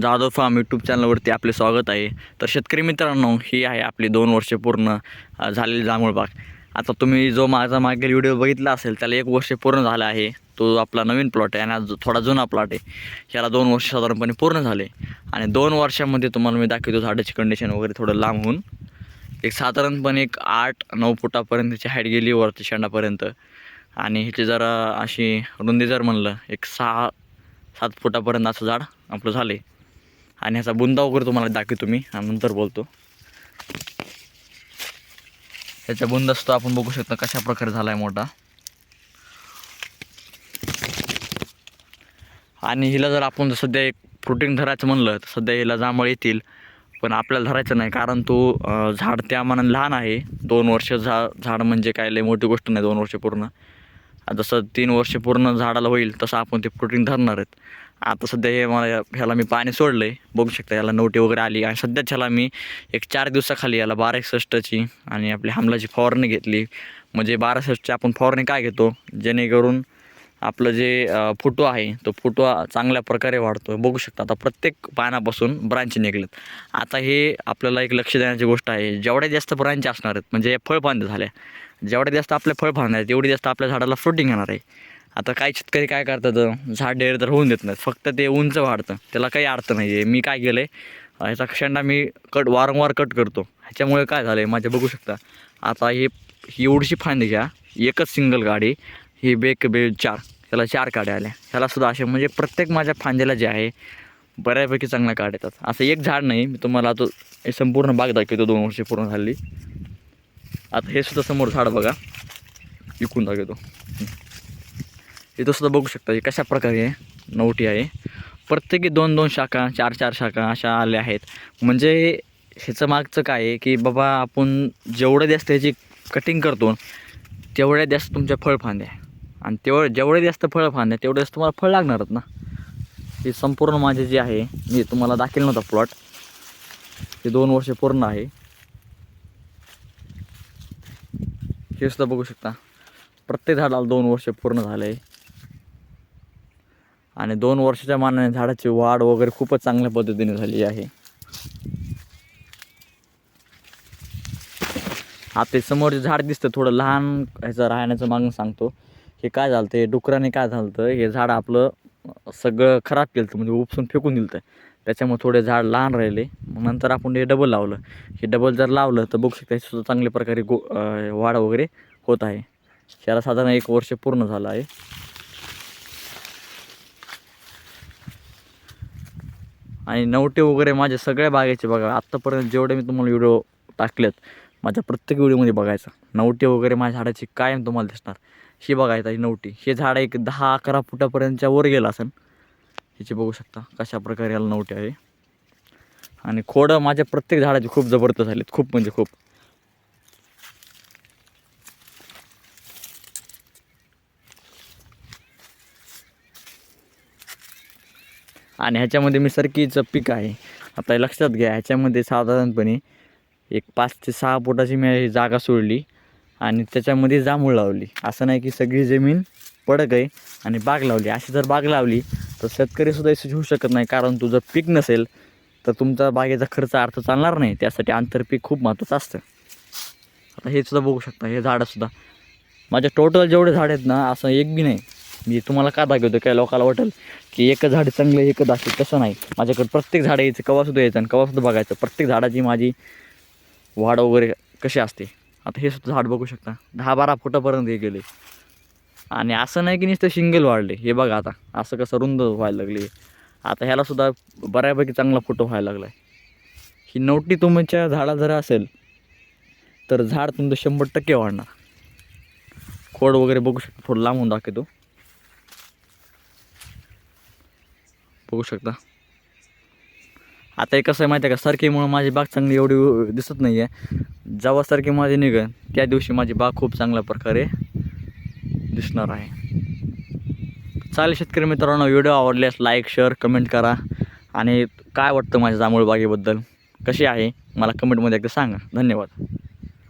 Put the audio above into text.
Jadhav form YouTube चॅनलवरती आपले स्वागत आहे. तर शेतकरी मित्रांनो ही आहे आपली दोन वर्षे पूर्ण झालेली जांभूळ बाग. आता तुम्ही जो माझा मागील व्हिडिओ बघितला असेल त्याला एक वर्ष पूर्ण झालं आहे. तो आपला नवीन प्लॉट आहे आणि जो- थोडा जुना प्लॉट आहे. ह्याला दोन वर्ष साधारणपणे पूर्ण झाले. आणि दोन वर्षामध्ये तुम्हाला मी दाखवतो झाडाची कंडिशन वगैरे थोडं लांब होऊन एक साधारणपणे एक आठ नऊ फुटापर्यंतची हाईट गेली वरती शेंडापर्यंत. आणि ह्याची जरा अशी रुंदी जर म्हणलं एक सहा सात फुटापर्यंत असं झाड आपलं झाले आणि ह्याचा बुंदा वगैरे तुम्हाला दाखवतो मी. नंतर बोलतो. ह्याचा बुंदा असतो आपण बघू शकतो कशा प्रकारे झाला आहे मोठा. आणि हिला जर आपण जर सध्या एक प्रोटीन धरायचं म्हणलं तर सध्या हिला जांभळ येतील. पण आपल्याला धरायचं नाही कारण तो झाड त्या मनाने लहान आहे. दोन वर्ष झा झाड म्हणजे काय लय मोठी गोष्ट नाही दोन वर्ष पूर्ण. जसं तीन वर्ष पूर्ण झाडाला होईल तसं आपण ते प्रोटीन धरणार आहेत. आता सध्या हे मला ह्याला मी पाणी सोडलं आहे बघू शकता याला नोटी वगैरे आली. आणि सध्याच ह्याला मी एक चार दिवसाखाली याला बारा एकसष्टची आणि आपली हमलाची फवारणी घेतली. म्हणजे बारा एकसष्टची आपण फवारणी काय घेतो? जेणेकरून आपलं जे फोटो आहे तो फुटवा चांगल्या प्रकारे वाढतो बघू शकता आता प्रत्येक पानापासून ब्रांच निघलेत. आता हे आपल्याला एक लक्ष देण्याची गोष्ट आहे. जेवढ्या जास्त ब्रांच असणार आहेत म्हणजे फळफांद्या झाल्या जेवढ्या जास्त आपल्या फळफांद्या आहेत तेवढी जास्त आपल्या झाडाला फ्रुटिंग येणार आहे. आता काय शेतकरी काय करतात झाड डेअर तर होऊन देत नाहीत. फक्त ते उंच वाढतं. त्याला काही अर्थ नाही आहे मी काय केलं आहे ह्याचा शेंडा मी कट वारंवार कट करतो. ह्याच्यामुळे काय झालं आहे? माझ्या बघू शकता. आता हे ही एवढीशी फांदी घ्या. एकच सिंगल गाडी. ही बेक बे चार. त्याला चार काड्या आल्या. ह्यालासुद्धा असे म्हणजे प्रत्येक माझ्या फांद्याला जे आहे बऱ्यापैकी चांगल्या काढ येतात. असं एक झाड नाही. मी तुम्हाला आता हे संपूर्ण बाग दाखवतो. दोन वर्षे पूर्ण झाली. आता हे सुद्धा समोर झाड बघा. विकून दाखवतो. इथं सुद्धा बघू शकता हे कशा प्रकारे आहे नवटी आहे. प्रत्येकी दोन दोन शाखा चार चार शाखा अशा आल्या आहेत. म्हणजे ह्याचं मागचं काय आहे की बाबा आपण जेवढं जास्त ह्याची कटिंग करतो तेवढ्या जास्त तुमच्या फळफांद्या आणि तेवढं जेवढे जास्त फळफांद्या तेवढे जास्त तुम्हाला फळ लागणारच ना. हे संपूर्ण माझे जे आहे मी तुम्हाला दाखल नव्हता प्लॉट हे दोन वर्ष पूर्ण आहे. हे सुद्धा बघू शकता. प्रत्येक झाडाला दोन वर्ष पूर्ण झालं आहे आणि दोन वर्षाच्या मानाने झाडाची वाढ वगैरे खूपच चांगल्या पद्धतीने झाली आहे. आता समोरचे समोर जे झाड दिसतं थोडं लहान ह्याचं राहण्याचं मागून सांगतो. हे काय झालं हे डुकराने काय झालं हे झाड आपलं सगळं खराब केलं होतं, म्हणजे उपसून फेकून दिलं त्याच्यामुळे थोडे झाड लहान राहिले. मग नंतर आपण हे डबल लावलं. हे डबल जर लावलं तर बघू शकता हे सुद्धा चांगल्या प्रकारे गो वाढ वगैरे होत आहे. त्याला साधारण एक वर्ष पूर्ण झालं आहे. आणि नवटे वगैरे माझ्या सगळ्या बागेचे बघा. आत्तापर्यंत जेवढे मी तुम्हाला व्हिडिओ टाकलेत माझ्या प्रत्येक व्हिडिओमध्ये बघायचा. नवटे वगैरे माझ्या झाडाची कायम तुम्हाला दिसणार. ही बघायचा ही नवटी. हे झाड एक दहा अकरा फुटापर्यंतच्या वर गेलं असेल. ह्याची बघू शकता कशा प्रकारे याला नवटे आहे. आणि खोडं माझ्या प्रत्येक झाडाची खूप जबरदस्त झालीत. खूप म्हणजे खूप. आणि ह्याच्यामध्ये मी पीक आहे. आता लक्षात घ्या ह्याच्यामध्ये साधारणपणे एक पाच ते सहा फुटाची मी जागा सोडली आणि त्याच्यामध्ये जांभूळ लावली. असं नाही की सगळी जमीन पडक आहे आणि बाग लावली. अशी जर बाग लावली तर शेतकरीसुद्धा यशस्वी होऊ शकत नाही. कारण तुझं पीक नसेल तर तुमचा बागेचा खर्च अर्थ चालणार नाही. त्यासाठी आंतरपीक खूप महत्त्वाचं असतं. आता हे सुद्धा बघू शकता हे झाडंसुद्धा माझ्या टोटल जेवढे झाड आहेत ना असं एक बी नाही. मी तुम्हाला का दाखवतो काय लोकाला वाटेल की एकच झाड चांगलं एकच दाखवत तसं नाही. माझ्याकडे प्रत्येक झाड यायचं कवासुद्धा यायचं आणि कवासुद्धा बघायचं. प्रत्येक झाडाची माझी वाढ वगैरे कशी असते. आता हे सुद्धा झाड बघू शकता. दहा बारा फुटापर्यंत हे गेले. आणि असं नाही की नुसतं शिंगल वाढले. हे बघा आता. असं कसं रुंद व्हायला लागले आता ह्यालासुद्धा बऱ्यापैकी चांगला फोटो व्हायला लागला आहे ही नवटी तुमच्या झाडा जर असेल तर झाड तुमचं शंभर टक्के वाढणार. खोड वगैरे बघू शकतो. थोडं लांबून दाखवतो. बघू शकता. आता हे कसं आहे माहिती आहे का? सरकीमुळं माझी बाग चांगली एवढी दिसत नाही आहे जेव्हा सरकी माझी निघेल त्या दिवशी माझी बाग खूप चांगल्या प्रकारे दिसणार आहे. चालेल शेतकरी मित्रांनो व्हिडिओ आवडल्यास लाईक शेअर कमेंट करा. आणि काय वाटतं माझ्या जांभूळ बागेबद्दल? कशी आहे? मला कमेंटमध्ये एकदा सांगा. धन्यवाद.